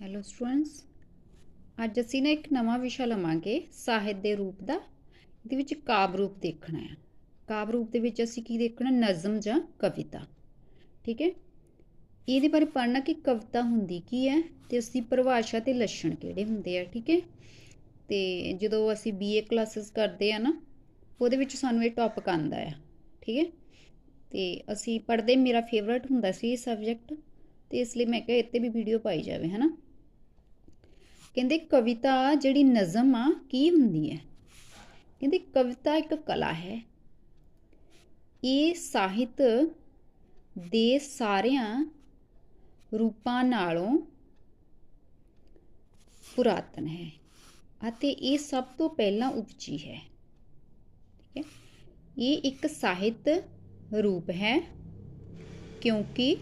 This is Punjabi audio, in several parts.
ਹੈਲੋ ਸਟੂਡੈਂਟਸ ਅੱਜ ਅਸੀਂ ਨਾ ਇੱਕ ਨਵਾਂ ਵਿਸ਼ਾ ਲਵਾਂਗੇ, ਸਾਹਿਤ ਦੇ ਰੂਪ ਦਾ। ਇਹਦੇ ਵਿੱਚ ਕਾਵ ਰੂਪ ਦੇਖਣਾ ਹੈ। ਕਾਵ ਰੂਪ ਦੇ ਵਿੱਚ ਅਸੀਂ ਕੀ ਦੇਖਣਾ? ਨਜ਼ਮ ਜਾਂ ਕਵਿਤਾ। ਠੀਕ ਹੈ? ਇਹਦੇ ਬਾਰੇ ਪੜ੍ਹਨਾ ਕਿ ਕਵਿਤਾ ਹੁੰਦੀ ਕੀ ਹੈ ਤੇ ਉਸ ਦੀ ਪਰਿਭਾਸ਼ਾ ਤੇ ਲੱਛਣ ਕਿਹੜੇ ਹੁੰਦੇ ਆ, ਠੀਕ ਹੈ? ਤੇ ਜਦੋਂ ਅਸੀਂ ਬੀਏ ਕਲਾਸਿਸ ਕਰਦੇ ਆ ਨਾ, ਉਹਦੇ ਵਿੱਚ ਸਾਨੂੰ ਇਹ ਟੌਪਿਕ ਆਂਦਾ ਆ, ਠੀਕ ਹੈ? ਤੇ ਅਸੀਂ ਪੜ੍ਹਦੇ, ਮੇਰਾ ਫੇਵਰਟ ਹੁੰਦਾ ਸੀ ਇਹ ਸਬਜੈਕਟ ਤੇ ਇਸ ਲਈ ਮੈਂ ਕਿਹਾ ਇੱਥੇ ਵੀ ਵੀਡੀਓ ਪਾਈ ਜਾਵੇ, ਹਨਾ? ਕਹਿੰਦੇ ਕਵਿਤਾ ਜਿਹੜੀ ਨਜ਼ਮ ਆ, ਕੀ ਹੁੰਦੀ ਹੈ? ਕਹਿੰਦੇ ਕਵਿਤਾ ਇੱਕ ਕਲਾ ਹੈ। ਇਹ ਸਾਹਿਤ ਦੇ ਸਾਰਿਆਂ ਰੂਪਾਂ ਨਾਲੋਂ ਪੁਰਾਤਨ ਹੈ ਅਤੇ ਇਹ ਸਭ ਤੋਂ ਪਹਿਲਾਂ ਉਪਜੀ ਹੈ। ਠੀਕ ਹੈ? ਇਹ ਇੱਕ ਸਾਹਿਤ ਰੂਪ ਹੈ ਕਿਉਂਕਿ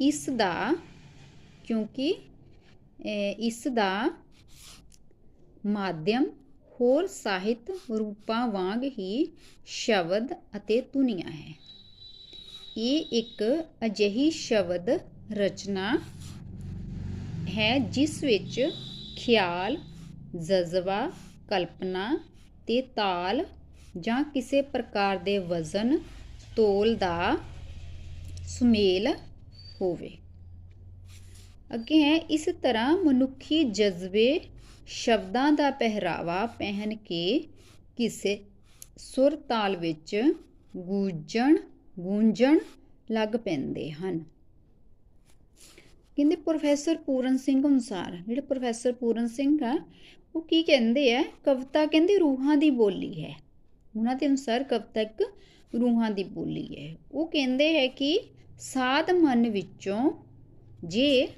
ਇਸ ਦਾ, ਕਿਉਂਕਿ ਇਸ ਦਾ ਮਾਧਿਅਮ ਹੋਰ ਸਾਹਿਤ ਰੂਪਾਂ ਵਾਂਗ ਹੀ ਸ਼ਬਦ ਅਤੇ ਧੁਨੀਆਂ ਹੈ। ਇਹ ਇੱਕ ਅਜਿਹੀ ਸ਼ਬਦ ਰਚਨਾ ਹੈ ਜਿਸ ਵਿੱਚ ਖਿਆਲ, ਜਜ਼ਬਾ, ਕਲਪਨਾ ਤੇ ਤਾਲ ਜਾਂ ਕਿਸੇ ਪ੍ਰਕਾਰ ਦੇ ਵਜ਼ਨ, ਤੋਲ ਦਾ ਸੁਮੇਲ ਹੋਵੇ। ਅੱਗੇ ਹੈ, ਇਸ ਤਰ੍ਹਾਂ ਮਨੁੱਖੀ ਜਜ਼ਬੇ ਸ਼ਬਦਾਂ ਦਾ ਪਹਿਰਾਵਾ ਪਹਿਨ ਕੇ ਕਿਸੇ ਸੁਰ ਤਾਲ ਵਿੱਚ ਗੂੰਜਣ ਗੂੰਜਣ ਲੱਗ ਪੈਂਦੇ ਹਨ। ਕਹਿੰਦੇ ਪ੍ਰੋਫੈਸਰ ਪੂਰਨ ਸਿੰਘ ਅਨੁਸਾਰ, ਜਿਹੜੇ ਪ੍ਰੋਫੈਸਰ ਪੂਰਨ ਸਿੰਘ ਆ, ਉਹ ਕੀ ਕਹਿੰਦੇ ਆ? ਕਵਿਤਾ ਕਹਿੰਦੇ ਰੂਹਾਂ ਦੀ ਬੋਲੀ ਹੈ। ਉਹਨਾਂ ਦੇ ਅਨੁਸਾਰ ਕਵਿਤਾ ਇੱਕ ਰੂਹਾਂ ਦੀ ਬੋਲੀ ਹੈ। ਉਹ ਕਹਿੰਦੇ ਹੈ ਕਿ ਸਾਧ ਮਨ ਵਿੱਚੋਂ ਜੇ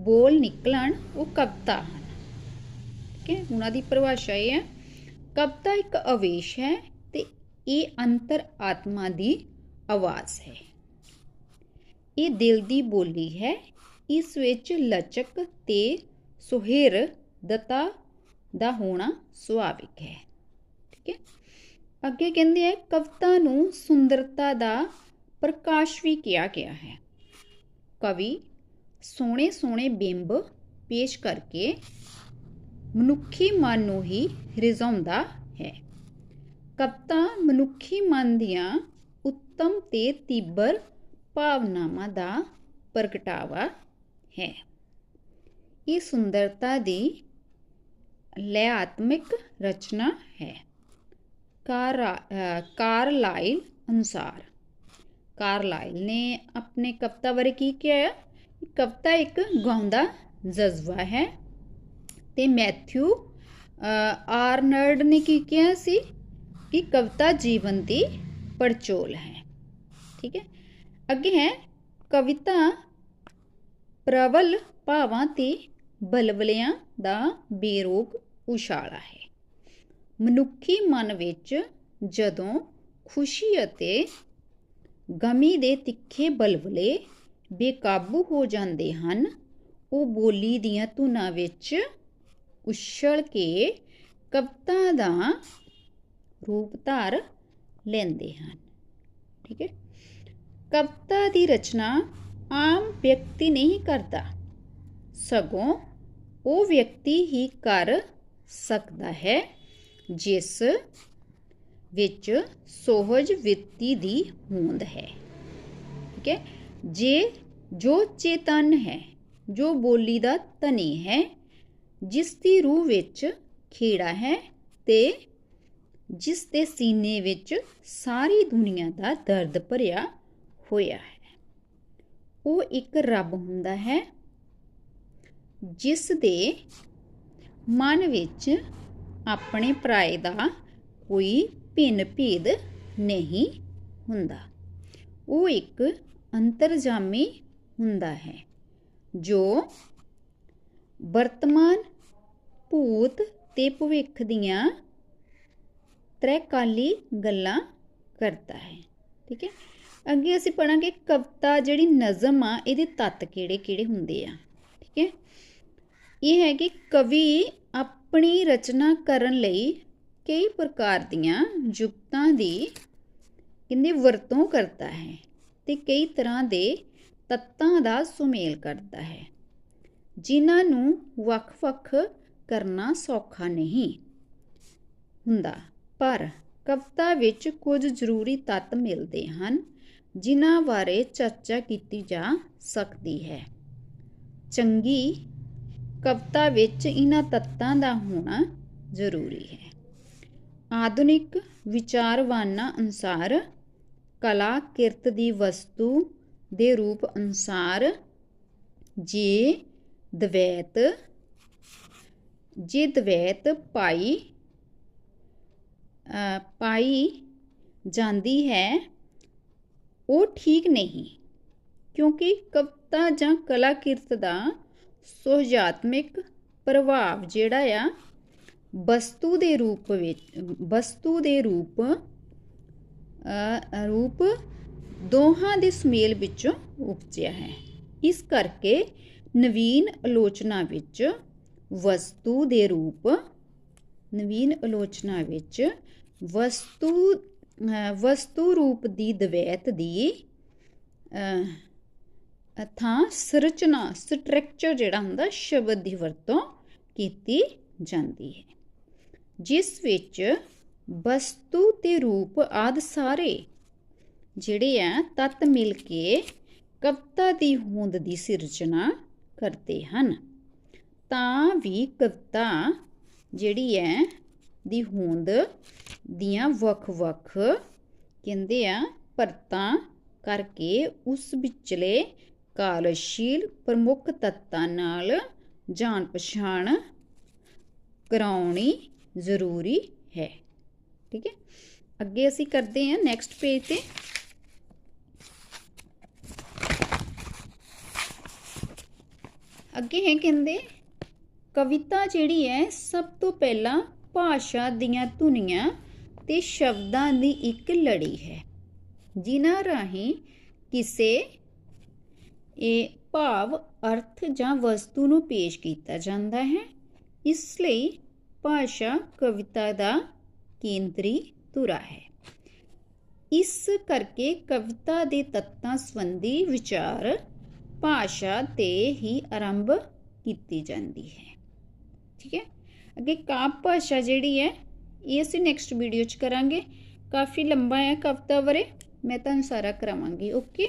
ਬੋਲ ਨਿਕਲਣ, ਉਹ ਕਵਿਤਾ ਹਨ। ਠੀਕ ਹੈ, ਉਹਨਾਂ ਦੀ ਪਰਿਭਾਸ਼ਾ ਇਹ ਹੈ। ਕਵਿਤਾ ਇੱਕ ਆਵੇਸ਼ ਹੈ ਤੇ ਇਹ ਅੰਤਰ ਆਤਮਾ ਦੀ ਆਵਾਜ਼ ਹੈ। ਇਹ ਦਿਲ ਦੀ ਬੋਲੀ ਹੈ। ਇਸ ਵਿੱਚ ਲਚਕ ਤੇ ਸੁਹਿਰਦਤਾ ਦਾ ਹੋਣਾ ਸੁਭਾਵਿਕ ਹੈ। ਠੀਕ ਹੈ। ਅੱਗੇ ਕਹਿੰਦੇ ਆ, ਕਵਿਤਾ ਨੂੰ ਸੁੰਦਰਤਾ ਦਾ ਪ੍ਰਕਾਸ਼ ਵੀ ਕਿਹਾ ਗਿਆ ਹੈ। ਕਵੀ ਸੋਹਣੇ ਸੋਹਣੇ ਬਿੰਬ ਪੇਸ਼ ਕਰਕੇ ਮਨੁੱਖੀ ਮਨ ਨੂੰ ਹੀ ਰਿਝਾਉਂਦਾ ਹੈ। ਕਵਿਤਾ ਮਨੁੱਖੀ ਮਨ ਦੀਆਂ ਉੱਤਮ ਤੇ ਤੀਬਰ ਭਾਵਨਾਵਾਂ ਦਾ ਪ੍ਰਗਟਾਵਾ ਹੈ। ਇਹ ਸੁੰਦਰਤਾ ਦੀ ਲਿਆਤਮਿਕ ਰਚਨਾ ਹੈ। ਕਾਰ ਕਾਰਲਾਈਲ ਅਨੁਸਾਰ। ਕਾਰਲਾਈਲ ਨੇ ਆਪਣੇ ਕਵਿਤਾ ਬਾਰੇ ਕੀ ਕਿਹਾ? ਕਵਿਤਾ ਇੱਕ ਗਾਉਂਦਾ ਜਜ਼ਬਾ ਹੈ ਤੇ ਮੈਥਿਊ ਆਰਨਲਡ ਨੇ ਕੀ ਕਿਹਾ ਸੀ? ਕਿ ਕਵਿਤਾ ਜੀਵਨ ਦੀ ਪੜਚੋਲ ਹੈ। ਠੀਕ ਹੈ? ਅੱਗੇ ਹੈ, ਕਵਿਤਾ ਪ੍ਰਬਲ ਭਾਵਾਂ ਤੇ ਬਲਬਲਿਆਂ ਦਾ ਬੇਰੋਗ ਉਸ਼ਾਲਾ ਹੈ। ਮਨੁੱਖੀ ਮਨ ਵਿੱਚ ਜਦੋਂ ਖੁਸ਼ੀ ਅਤੇ ਗਮੀ ਦੇ ਤਿੱਖੇ ਬਲਬਲੇ ਬੇਕਾਬੂ ਹੋ ਜਾਂਦੇ ਹਨ। ਉਹ ਬੋਲੀ ਦੀਆਂ ਧੁਨਾਂ ਵਿੱਚ ਉਛਲ ਕੇ ਕਵਿਤਾ ਦਾ ਰੂਪ ਧਾਰ ਲੈਂਦੇ ਹਨ। ਠੀਕ ਹੈ। ਕਵਿਤਾ ਦੀ ਰਚਨਾ ਆਮ ਵਿਅਕਤੀ ਨਹੀਂ ਕਰਦਾ। ਸਗੋਂ ਉਹ ਵਿਅਕਤੀ ਹੀ ਕਰ ਸਕਦਾ ਹੈ, ਜਿਸ ਵਿੱਚ ਸੋਹਜ ਵਿਤੀ ਦੀ ਹੋਂਦ ਹੈ। ਠੀਕ ਹੈ। ਜੇ ਜੋ ਚੇਤਨ ਹੈ, ਜੋ ਬੋਲੀ ਦਾ ਧਨੀ ਹੈ, ਜਿਸ ਦੀ ਰੂਹ ਵਿੱਚ ਖੇੜਾ ਹੈ ਤੇ ਜਿਸ ਦੇ ਸੀਨੇ ਵਿੱਚ ਸਾਰੀ ਦੁਨੀਆ ਦਾ ਦਰਦ ਭਰਿਆ ਹੋਇਆ ਹੈ, ਉਹ ਇੱਕ ਰੱਬ ਹੁੰਦਾ ਹੈ, ਜਿਸ ਦੇ ਮਨ ਵਿੱਚ ਆਪਣੇ ਪਰਾਏ ਦਾ ਕੋਈ ਭਿੰਨ ਭੇਦ ਨਹੀਂ ਹੁੰਦਾ। ਉਹ ਇੱਕ ਅੰਤਰਜਾਮੀ ਹੁੰਦਾ ਹੈ, ਜੋ ਵਰਤਮਾਨ ਭੂਤ ਤੇ ਭਵਿੱਖ ਦੀਆਂ ਤ੍ਰੈਕਾਲੀ ਗੱਲਾਂ ਕਰਦਾ ਹੈ। ਠੀਕ ਹੈ? ਅੱਗੇ ਅਸੀਂ ਪੜਾਂਗੇ ਕਵਿਤਾ ਜਿਹੜੀ ਨਜ਼ਮ ਆ, ਇਹਦੇ ਤੱਤ ਕਿਹੜੇ ਕਿਹੜੇ ਹੁੰਦੇ ਆ? ਠੀਕ ਹੈ? ਇਹ ਹੈ ਕਿ ਕਵੀ ਆਪਣੀ ਰਚਨਾ ਕਰਨ ਲਈ ਕਈ ਪ੍ਰਕਾਰ ਦੀਆਂ ਯੁਕਤਾਂ ਦੀ ਕਹਿੰਦੇ ਵਰਤੋਂ ਕਰਦਾ ਹੈ। ਤੇ ਕਈ ਤਰ੍ਹਾਂ ਦੇ ਤੱਤਾਂ ਦਾ ਸੁਮੇਲ ਕਰਦਾ ਹੈ, ਜਿਨ੍ਹਾਂ ਨੂੰ ਵੱਖ-ਵੱਖ ਕਰਨਾ ਸੌਖਾ ਨਹੀਂ ਹੁੰਦਾ। ਪਰ ਕਵਿਤਾ ਵਿੱਚ ਕੁਝ ਜ਼ਰੂਰੀ ਤੱਤ ਮਿਲਦੇ ਹਨ, ਜਿਨ੍ਹਾਂ ਬਾਰੇ ਚਰਚਾ ਕੀਤੀ ਜਾ ਸਕਦੀ ਹੈ। ਚੰਗੀ ਕਵਿਤਾ ਵਿੱਚ ਇਹਨਾਂ ਤੱਤਾਂ ਦਾ ਹੋਣਾ ਜ਼ਰੂਰੀ ਹੈ। ਆਧੁਨਿਕ ਵਿਚਾਰਵਾਨਾਂ ਅਨੁਸਾਰ ਕਲਾ ਕਿਰਤ ਦੀ ਵਸਤੂ ਦੇ ਰੂਪ ਅਨੁਸਾਰ ਜੇ ਦਵੈਤ ਜੇ ਦਵੈਤ ਪਾਈ ਪਾਈ ਜਾਂਦੀ ਹੈ, ਉਹ ਠੀਕ ਨਹੀਂ, ਕਿਉਂਕਿ ਕਵਿਤਾ ਜਾਂ ਕਲਾ ਕਿਰਤ ਦਾ ਸੁਹਜਾਤਮਿਕ ਪ੍ਰਭਾਵ ਜਿਹੜਾ ਆ, ਵਸਤੂ ਦੇ ਰੂਪ ਵਿੱਚ, ਵਸਤੂ ਦੇ ਰੂਪ ਰੂਪ ਦੋਹਾਂ ਦੇ ਸੁਮੇਲ ਵਿੱਚੋਂ ਉਪਜਿਆ ਹੈ। ਇਸ ਕਰਕੇ ਨਵੀਨ ਆਲੋਚਨਾ ਵਿੱਚ ਵਸਤੂ ਦੇ ਰੂਪ, ਨਵੀਨ ਆਲੋਚਨਾ ਵਿੱਚ ਵਸਤੂ ਵਸਤੂ ਰੂਪ ਦੀ ਦਵੈਤ ਦੀ ਥਾਂ ਸੰਰਚਨਾ ਸਟਰਕਚਰ ਜਿਹੜਾ ਹੁੰਦਾ, ਸ਼ਬਦ ਦੀ ਵਰਤੋਂ ਕੀਤੀ ਜਾਂਦੀ ਹੈ। ਜਿਸ ਵਿੱਚ ਵਸਤੂ ਤੇ ਰੂਪ ਆਦ ਸਾਰੇ, ਜਿਹੜੇ ਆ ਤੱਤ ਮਿਲ ਕੇ ਕਵਿਤਾ ਦੀ ਹੋਂਦ ਦੀ ਸਿਰਜਣਾ ਕਰਦੇ ਹਨ। ਤਾਂ ਵੀ ਕਵਿਤਾ ਜਿਹੜੀ ਹੈ ਦੀ ਹੋਂਦ ਦੀਆਂ ਵੱਖ-ਵੱਖ ਕਹਿੰਦੇ ਆ ਪਰਤਾਂ ਕਰਕੇ ਉਸ ਵਿਚਲੇ ਕਾਲਸ਼ੀਲ ਪ੍ਰਮੁੱਖ ਤੱਤਾਂ ਨਾਲ ਜਾਣ ਪਛਾਣ ਕਰਾਉਣੀ ਜ਼ਰੂਰੀ ਹੈ। ਠੀਕ ਹੈ? ਅੱਗੇ ਅਸੀਂ ਕਰਦੇ ਹਾਂ ਨੈਕਸਟ ਪੇਜ ਤੇ। ਅੱਗੇ ਹੈ ਕਹਿੰਦੇ, ਕਵਿਤਾ ਜਿਹੜੀ ਹੈ, ਸਭ ਤੋਂ ਪਹਿਲਾਂ ਭਾਸ਼ਾ ਦੀਆਂ ਧੁਨੀਆਂ ਤੇ ਸ਼ਬਦਾਂ ਦੀ ਇੱਕ ਲੜੀ ਹੈ। ਜਿਨ੍ਹਾਂ ਰਾਹੀਂ ਕਿਸੇ ਇਹ ਭਾਵ, ਅਰਥ ਜਾਂ ਵਸਤੂ ਨੂੰ ਪੇਸ਼ ਕੀਤਾ ਜਾਂਦਾ ਹੈ। ਇਸ ਲਈ ਭਾਸ਼ਾ ਕਵਿਤਾ ਦਾ ਕੇਂਦਰੀ ਧੁਰਾ ਹੈ। ਇਸ ਕਰਕੇ ਕਵਿਤਾ ਦੇ ਤੱਤਾਂ ਸੰਬੰਧੀ ਵਿਚਾਰ ਭਾਸ਼ਾ ਤੇ ਹੀ ਆਰੰਭ ਕੀਤੀ ਜਾਂਦੀ ਹੈ। ਠੀਕ ਹੈ? ਅੱਗੇ ਕਾਵ ਭਾਸ਼ਾ ਜਿਹੜੀ ਹੈ, ਇਹ ਅਸੀਂ ਨੈਕਸਟ ਵੀਡੀਓ 'ਚ ਕਰਾਂਗੇ। ਕਾਫੀ ਲੰਬਾ ਹੈ ਕਵਿਤਾ ਬਾਰੇ। ਮੈਂ ਤੁਹਾਨੂੰ ਸਾਰਾ ਕਰਾਵਾਂਗੀ। ਓਕੇ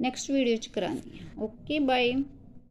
ਨੈਕਸਟ ਵੀਡੀਓ 'ਚ ਕਰਾਂਦੀ ਹਾਂ। Okay bye